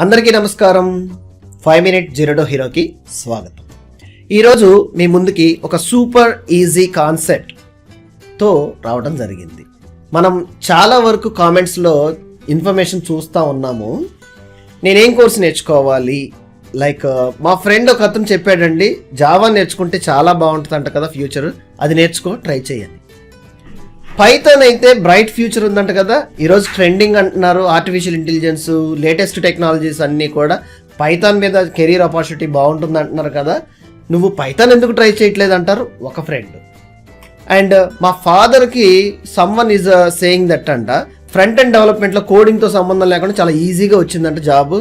అందరికీ నమస్కారం. Five minute zero హీరోకి స్వాగతం. ఈరోజు మీ ముందుకి ఒక సూపర్ ఈజీ కాన్సెప్ట్తో రావడం జరిగింది. మనం చాలా వరకు కామెంట్స్లో ఇన్ఫర్మేషన్ చూస్తూ ఉన్నాము. నేనేం కోర్స్ నేర్చుకోవాలి? లైక్ మా ఫ్రెండ్ ఒక అతను చెప్పాడండి జావా నేర్చుకుంటే చాలా బాగుంటుంది అంట కదా ఫ్యూచర్. అది నేర్చుకో ట్రై చేయండి పైథాన్ అయితే బ్రైట్ ఫ్యూచర్ ఉందంట కదా. ఈరోజు ట్రెండింగ్ అంటున్నారు ఆర్టిఫిషియల్ ఇంటెలిజెన్స్ లేటెస్ట్ టెక్నాలజీస్ అన్నీ కూడా. పైథాన్ మీద కెరీర్ ఆపర్చునిటీ బాగుంటుంది అంటున్నారు కదా. నువ్వు పైథాన్ ఎందుకు ట్రై చేయట్లేదు అంటారు? ఒక ఫ్రెండ్ అండ్ మా ఫాదర్కి సమ్వన్ ఈజ్ సేయింగ్ దట్ అంట. ఫ్రంట్ అండ్ డెవలప్మెంట్లో కోడింగ్తో సంబంధం లేకుండా చాలా ఈజీగా వచ్చిందంట జాబ్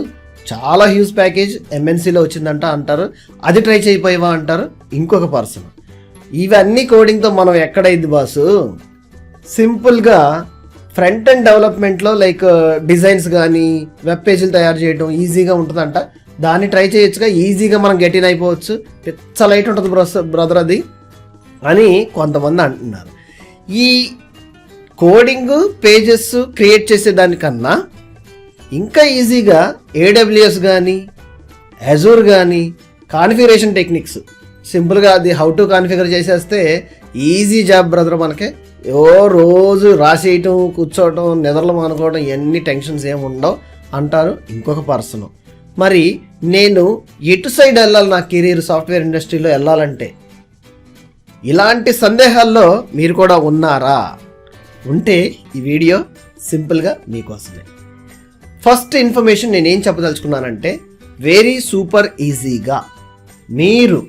చాలా హ్యూజ్ ప్యాకేజ్ ఎంఎన్సీలో వచ్చిందంట అంటారు. అది ట్రై చేయపోయావా అంటారు? ఇంకొక పర్సన్ ఇవన్నీ కోడింగ్తో మనం ఎక్కడైంది బాసు? సింపుల్గా ఫ్రంట్ అండ్ డెవలప్మెంట్లో లైక్ uh, డిజైన్స్ కానీ వెబ్ పేజీలు తయారు చేయడం ఈజీగా ఉంటుందంట. దాన్ని ట్రై చేయొచ్చుగా ఈజీగా మనం గెటిన్ అయిపోవచ్చు. పిచ్చ లైట్ ఉంటుంది బ్రస్ బ్రదర్ అది. అని కొంతమంది అంటున్నారు. ఈ కోడింగ్ పేజెస్ క్రియేట్ చేసే దానికన్నా ఇంకా ఈజీగా ఏడబ్ల్యూఎస్ కానీ అజూర్ కానీ కాన్ఫిగరేషన్ టెక్నిక్స్ సింపుల్గా అది హౌ టు కాన్ఫిగర్ చేసేస్తే ఈజీ జాబ్ బ్రదర్ మనకి. ఓ రోజు రాసేయటం కూర్చోవటం నిద్రలు మానుకోవడం ఎన్ని టెన్షన్స్ ఏమి ఉండవు అంటారు ఇంకొక పర్సన్ మరి నేను ఎటు సైడ్ వెళ్ళాలి నా కెరీర్ సాఫ్ట్వేర్ ఇండస్ట్రీలో వెళ్ళాలంటే? ఇలాంటి సందేహాల్లో మీరు కూడా ఉన్నారా? ఉంటే ఈ వీడియో సింపుల్గా మీకోసమే. ఫస్ట్ ఇన్ఫర్మేషన్ నేను ఏం చెప్పదలుచుకున్నానంటే వెరీ సూపర్ ఈజీగా మీరు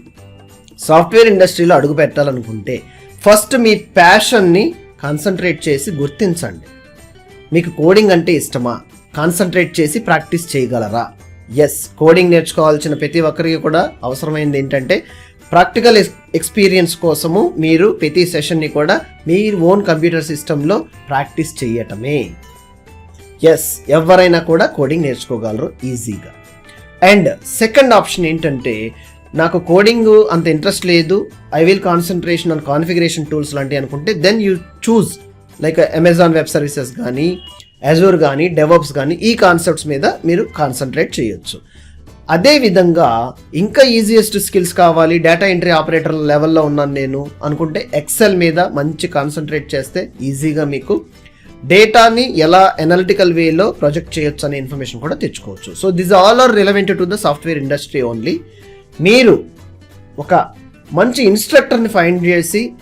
సాఫ్ట్వేర్ ఇండస్ట్రీలో అడుగు పెట్టాలనుకుంటే ఫస్ట్ మీ ప్యాషన్ని కాన్సన్ట్రేట్ చేసి గుర్తించండి. మీకు కోడింగ్ అంటే ఇష్టమా? కాన్సన్ట్రేట్ చేసి ప్రాక్టీస్ చేయగలరా? ఎస్ కోడింగ్ నేర్చుకోవాల్సిన ప్రతి ఒక్కరికి కూడా అవసరమైంది ఏంటంటే ప్రాక్టికల్ ఎక్స్పీరియన్స్ కోసము మీరు ప్రతి సెషన్ని కూడా మీ ఓన్ కంప్యూటర్ సిస్టంలో ప్రాక్టీస్ చేయటమే. ఎస్ ఎవరైనా కూడా కోడింగ్ నేర్చుకోగలరు ఈజీగా. అండ్ సెకండ్ ఆప్షన్ ఏంటంటే నాకు కోడింగ్ అంత ఇంట్రెస్ట్ లేదు. I will concentration on configuration tools లాంటివి అనుకుంటే then you choose like Amazon web services కానీ అజూర్ కానీ డెవప్స్ కానీ ఈ కాన్సెప్ట్స్ మీద మీరు కాన్సన్ట్రేట్ చేయొచ్చు. అదే విధంగా ఇంకా ఈజియెస్ట్ స్కిల్స్ కావాలి డేటా ఎంట్రీ ఆపరేటర్ లెవెల్లో ఉన్నాను నేను అనుకుంటే ఎక్సెల్ మీద మంచి కాన్సన్ట్రేట్ చేస్తే ఈజీగా మీకు డేటాని ఎలా ఎనాలిటికల్ వేలో ప్రొజెక్ట్ చేయొచ్చు అనే ఇన్ఫర్మేషన్ కూడా తెచ్చుకోవచ్చు. So this all are relevant to the software industry only మీరు ఒక మంచి ఇన్స్ట్రక్టర్ని ఫైండ్ చేసి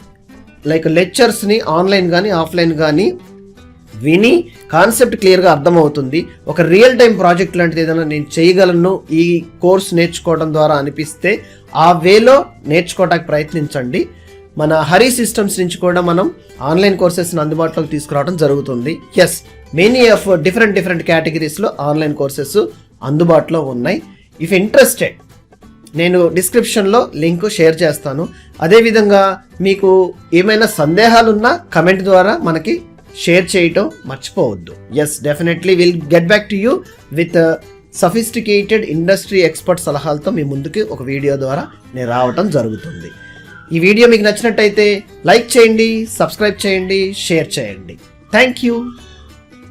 లైక్ లెక్చర్స్ని ఆన్లైన్ కానీ ఆఫ్లైన్ కానీ విని కాన్సెప్ట్ క్లియర్గా అర్థమవుతుంది. ఒక రియల్ టైం ప్రాజెక్ట్ లాంటిది ఏదైనా నేను చేయగలను ఈ కోర్స్ నేర్చుకోవడం ద్వారా అనిపిస్తే ఆ వేలో నేర్చుకోవడానికి ప్రయత్నించండి. మన హరి సిస్టమ్స్ నుంచి కూడా మనం ఆన్లైన్ కోర్సెస్ని అందుబాటులోకి తీసుకురావడం జరుగుతుంది. Yes many of different different కేటగిరీస్లో online courses అందుబాటులో ఉన్నాయి. ఇఫ్ ఇంట్రెస్టెడ్ నేను డిస్క్రిప్షన్లో లింక్ షేర్ చేస్తాను. అదేవిధంగా మీకు ఏమైనా సందేహాలున్నా కమెంట్ ద్వారా మనకి షేర్ చేయటం మర్చిపోవద్దు. Yes definitely will get back to you with sophisticated industry expert సలహాలతో మీ ముందుకి ఒక వీడియో ద్వారా నేను రావటం జరుగుతుంది. ఈ వీడియో మీకు నచ్చినట్టయితే లైక్ చేయండి సబ్స్క్రైబ్ చేయండి షేర్ చేయండి. Thank you